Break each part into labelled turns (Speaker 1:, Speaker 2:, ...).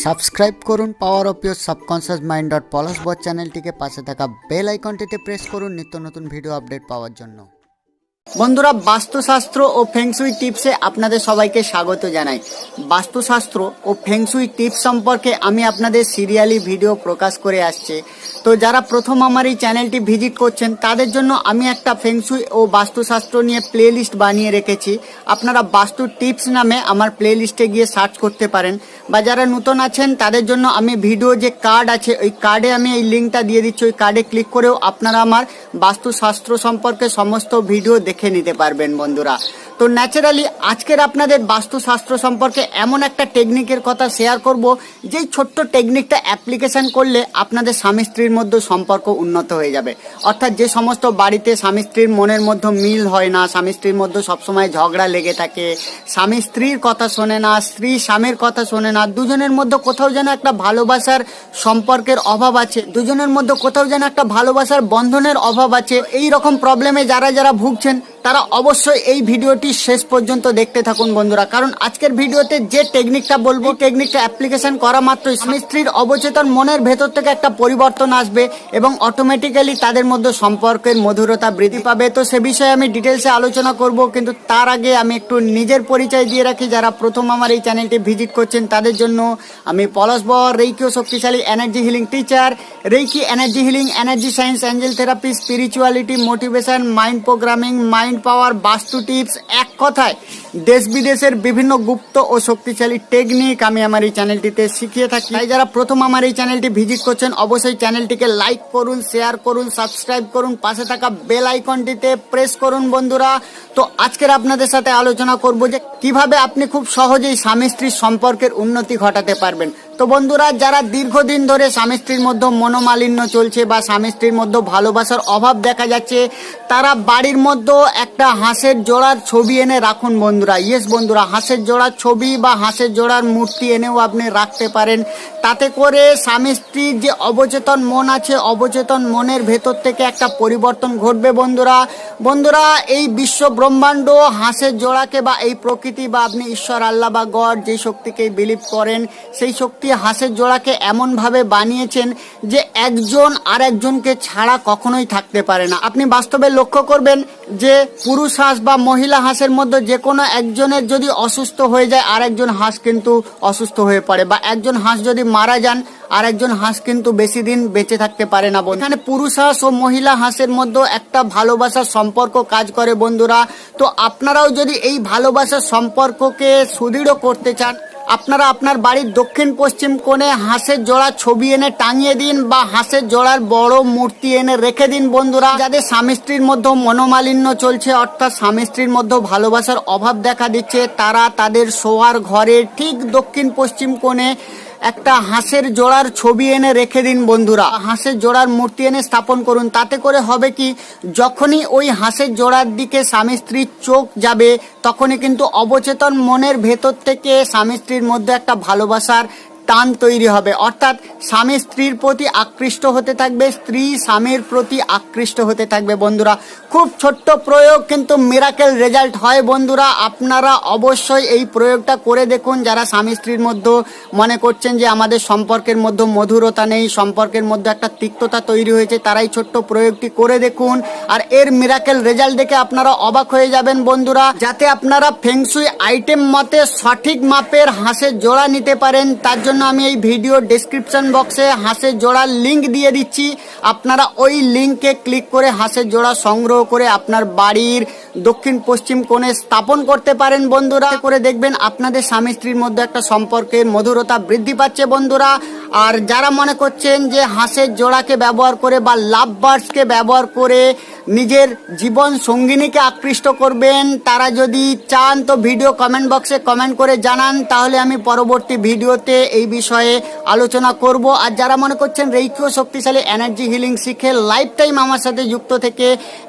Speaker 1: Subscribe করুন power of your subconscious mind dot Palash বট চ্যানেলটিকে পাশে থাকা বেল আইকনটিতে প্রেস করুন নিত্য নতুন ভিডিও আপডেট পাওয়ার জন্য। বন্ধুরা, বাস্তুশাস্ত্র ও ফেংসুই টিপসে আপনাদের সবাইকে স্বাগত জানাই। বাস্তুশাস্ত্র ও ফেংসুই টিপস সম্পর্কে আমি আপনাদের সিরিয়ালি ভিডিও প্রকাশ করে আসছে। তো যারা প্রথম আমার এই চ্যানেলটি ভিজিট করছেন, তাদের জন্য আমি একটা ফেংসুই ও বাস্তুশাস্ত্র নিয়ে প্লে লিস্ট বানিয়ে রেখেছি। আপনারা বাস্তু টিপস নামে আমার প্লে লিস্টে গিয়ে সার্চ করতে পারেন। বা যারা নতুন আছেন, তাদের জন্য আমি ভিডিও যে কার্ড আছে, ওই কার্ডে আমি এই লিঙ্কটা দিয়ে দিচ্ছি। ওই কার্ডে ক্লিক করেও আপনারা আমার বাস্তুশাস্ত্র সম্পর্কে সমস্ত ভিডিও দেখে নিতে পারবেন বন্ধুরা। তো ন্যাচারালি আজকের আপনাদের বাস্তুশাস্ত্র সম্পর্কে এমন একটা টেকনিকের কথা শেয়ার করব, যেই ছোট্ট টেকনিকটা অ্যাপ্লিকেশন করলে আপনাদের স্বামী স্ত্রীর মধ্যে সম্পর্ক উন্নত হয়ে যাবে। অর্থাৎ যে সমস্ত বাড়িতে স্বামী স্ত্রীর মনের মধ্যে মিল হয় না, স্বামী স্ত্রীর মধ্যে সবসময় ঝগড়া লেগে থাকে, স্বামী স্ত্রীর কথা শোনে না, স্ত্রী স্বামীর কথা শোনে না, দুজনের মধ্যে কোথাও যেন একটা ভালোবাসার সম্পর্কের অভাব আছে, দুজনের মধ্যে কোথাও যেন একটা ভালোবাসার বন্ধনের অভাব আছে এই রকম প্রবলেমে যারা যারা ভুগছেন তারা অবশ্যই এই ভিডিওটি শেষ পর্যন্ত দেখতে থাকুন বন্ধুরা। কারণ আজকের ভিডিওতে যে টেকনিকটা বলব টেকনিকটা অ্যাপ্লিকেশন করা মাত্রই স্বামী স্ত্রীর অবচেতন মনের ভেতর থেকে একটা পরিবর্তন আসবে এবং অটোমেটিক্যালি তাদের মধ্যে সম্পর্কের মধুরতা বৃদ্ধি পাবে। তো সে বিষয়ে আমি ডিটেলসে আলোচনা করব, কিন্তু তার আগে আমি একটু নিজের পরিচয় দিয়ে রাখি। যারা প্রথম আমার এই চ্যানেলটি ভিজিট করছেন, তাদের জন্য আমি পলাশ বর, রেইকিও শক্তিশালী energy healing teacher reiki energy healing energy science angel therapy spirituality motivation mind programming mind power vastu tips এক কথায় দেশ বিদেশের বিভিন্ন গুপ্ত ও শক্তিশালী টেকনিক আমি আমার এই চ্যানেলটিতে শিখিয়ে থাকি। তাই যারা প্রথম আমার এই চ্যানেলটি ভিজিট করছেন, অবশ্যই চ্যানেলটিকে লাইক করুন শেয়ার করুন সাবস্ক্রাইব করুন, পাশে থাকা বেল আইকনটিতে প্রেস করুন বন্ধুরা। তো আজকের আপনাদের সাথে আলোচনা করব যে কীভাবে আপনি খুব সহজেই স্বামী স্ত্রীর সম্পর্কের উন্নতি ঘটাতে পারবেন। তো বন্ধুরা, যারা দীর্ঘদিন ধরে স্বামী স্ত্রীর মধ্যে মনোমালিন্য চলছে বা স্বামী স্ত্রীর মধ্যে ভালোবাসার অভাব দেখা যাচ্ছে, তারা বাড়ির মধ্যে একটা হাঁসের জোড়ার ছবি এনে রাখুন বন্ধুরা। ইয়েস বন্ধুরা, হাঁসের জোড়ার ছবি বা হাঁসের জোড়ার মূর্তি এনেও আপনি রাখতে পারেন। তাতে করে স্বামী স্ত্রীর যে অবচেতন মন আছে, অবচেতন মনের ভেতর থেকে একটা পরিবর্তন ঘটবে বন্ধুরা। বন্ধুরা, এই বিশ্ব ব্রহ্মাণ্ড হাঁসের জোড়াকে বা এই প্রকৃতি বা আপনি ঈশ্বর, আল্লাহ বা গড যে শক্তিকে বিলিভ করেন, সেই শক্তি হাঁসের জোড়াকে এমনভাবে বানিয়েছেন যে একজন আর একজনকে ছাড়া কখনোই থাকতে পারে না। আপনি বাস্তবে লক্ষ্য করবেন যে পুরুষ হাঁস বা মহিলা হাঁসের মধ্যে যে কোনো একজনের যদি অসুস্থ হয়ে যায় আর একজন হাঁস কিন্তু অসুস্থ হয়ে পড়ে বা একজন হাঁস যদি মারা যান আর একজন হাঁস কিন্তু বেশি দিন বেঁচে থাকতে পারে না বন্ধু। এখানে পুরুষ হাঁস ও মহিলা হাঁসের মধ্যে একটা ভালোবাসার সম্পর্ক কাজ করে বন্ধুরা। তো আপনারাও যদি এই ভালোবাসার সম্পর্ককে সুদৃঢ় করতে চান আপনারা আপনার বাড়ির দক্ষিণ পশ্চিম কোণে হাঁসের জোড়া ছবি এনে টাঙিয়ে দিন বা হাঁসের জোড়ার বড় মূর্তি এনে রেখে দিন, বন্ধুরা। যাদের স্বামী স্ত্রীর মধ্যে মনোমালিন্য চলছে, অর্থাৎ স্বামী স্ত্রীর মধ্যে ভালোবাসার অভাব দেখা দিচ্ছে, তারা তাদের শোয়ার ঘরের ঠিক দক্ষিণ পশ্চিম কোণে একটা হাঁসের জোড়ার ছবি এনে রেখে দিন বন্ধুরা। হাঁসের জোড়ার মূর্তি এনে স্থাপন করুন। তাতে করে হবে কি, যখনই ওই হাঁসের জোড়ার দিকে স্বামী স্ত্রীর চোখ যাবে, তখনই কিন্তু অবচেতন মনের ভেতর থেকে স্বামী স্ত্রীর মধ্যে একটা ভালোবাসার টান তৈরি হবে। অর্থাৎ স্বামী স্ত্রীর প্রতি আকৃষ্ট হতে থাকবে, স্ত্রী স্বামীর প্রতি আকৃষ্ট হতে থাকবে বন্ধুরা। খুব ছোট্ট প্রয়োগ, কিন্তু মিরাকেল রেজাল্ট হয় বন্ধুরা। আপনারা অবশ্যই এই প্রয়োগটা করে দেখুন। যারা স্বামী স্ত্রীর মধ্যে মনে করছেন যে আমাদের সম্পর্কের মধ্যে মধুরতা নেই, সম্পর্কের মধ্যে একটা তিক্ততা তৈরি হয়েছে, তারাই ছোট্ট প্রয়োগটি করে দেখুন। আর এর মিরাকেল রেজাল্ট দেখে আপনারা অবাক হয়ে যাবেন বন্ধুরা। যাতে আপনারা ফেংসুই আইটেম মতে সঠিক মাপের হাঁসের জোড়া নিতে পারেন, তার জন্য আমি এই ভিডিও ডেসক্রিপশন বক্সে হাঁসের জোড়ার লিংক দিয়ে দিচ্ছি। আপনারা ওই লিংকে ক্লিক করে হাঁসের জোড়া সংগ্রহ করে আপনার বাড়ির দক্ষিণ পশ্চিম কোণে স্থাপন করতে পারেন বন্ধুরা। করে দেখবেন আপনাদের স্বামী স্ত্রীর মধ্যে একটা সম্পর্কের মধুরতা বৃদ্ধি পাচ্ছে বন্ধুরা। আর যারা মনে করছেন যে হাঁসের জোড়াকে ব্যবহার করে বা লাভ বার্ডসকে ব্যবহার করে নিজের জীবন সঙ্গিনীকে আকৃষ্ট করবেন। তারা যদি চান তো ভিডিও কমেন্ট বক্সে কমেন্ট করে জানান। তাহলে আমি পরবর্তী ভিডিওতে এই বিষয়ে আলোচনা করব। আর যারা মনে করছেন রেইকিও শক্তিশালী এনার্জি হিলিং শিখে লাইফ টাইম আমার সাথে যুক্ত থেকে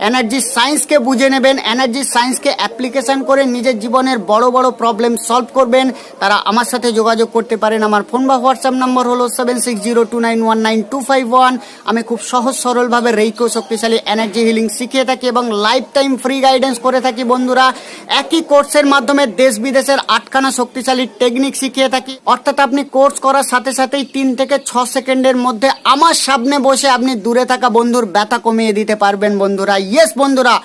Speaker 1: এনার্জি সায়েন্সকে বুঝে নেবেন এনার্জি সায়েন্সকে অ্যাপ্লিকেশন করে নিজের জীবনের বড় বড় প্রবলেম সলভ করবেন। তারা আমার সাথে যোগাযোগ করতে পারেন। আমার ফোন বা হোয়াটসঅ্যাপ নম্বর হলো seven six zero two nine one nine two five one আমি খুব সহজ, সরলভাবে রেইকো শক্তিশালী এনার্জি হিলিং হিলিং শিখিয়ে থাকি এবং লাইফ টাইম ফ্রি গাইডেন্স করে থাকি বন্ধুরা। একই কোর্সের মাধ্যমে দেশ বিদেশের আটখানা শক্তিশালী টেকনিক শিখিয়ে থাকি। অর্থাৎ আপনি কোর্স করার সাথে সাথেই তিন থেকে ছ সেকেন্ডের মধ্যে আমার সামনে বসে আপনি দূরে থাকা বন্ধুর ব্যথা কমিয়ে দিতে পারবেন বন্ধুরা। ইয়েস বন্ধুরা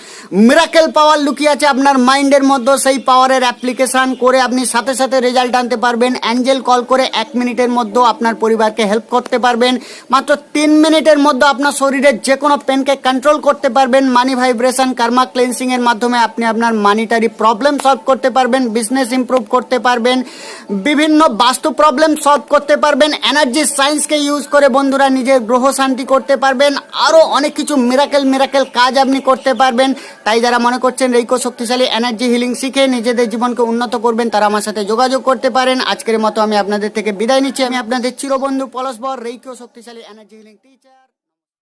Speaker 1: মিরাকেল পাওয়ার লুকিয়ে আছে আপনার মাইন্ডের মধ্যে। সেই পাওয়ারের অ্যাপ্লিকেশন করে আপনি সাথে সাথে রেজাল্ট আনতে পারবেন। অ্যাঞ্জেল কল করে এক মিনিটের মধ্যে আপনার পরিবারকে হেল্প করতে পারবেন। মাত্র তিন মিনিটের মধ্যে আপনার শরীরের যে কোনো পেনকে কন্ট্রোল করতে পারবেন। মানি ভাইব্রেশন কার্মা ক্লেন্সিং এর মাধ্যমে আপনি আপনার মানিটারি প্রবলেম সলভ করতে পারবেন বিজনেস ইমপ্রুভ করতে পারবেন, বিভিন্ন বাস্তু প্রবলেম সলভ করতে পারবেন এনার্জি সায়েন্সকে ইউজ করে বন্ধুরা নিজের গ্রহ শান্তি করতে পারবেন আরও অনেক কিছু মিরাকেল মিরাকেল কাজ আপনি করতে পারবেন। তাই যারা মনে করছেন রেইকো শক্তিশালী এনার্জি হিলিং শিখে নিজেদের জীবনকে উন্নত করবেন, তারা আমার সাথে যোগাযোগ করতে পারেন। আজকের মতো আমি আপনাদের থেকে বিদায় নিচ্ছি। আমি আপনাদের চিরবন্ধু পলস বর রেইকো শক্তিশালী এনার্জি হিলিং টিচার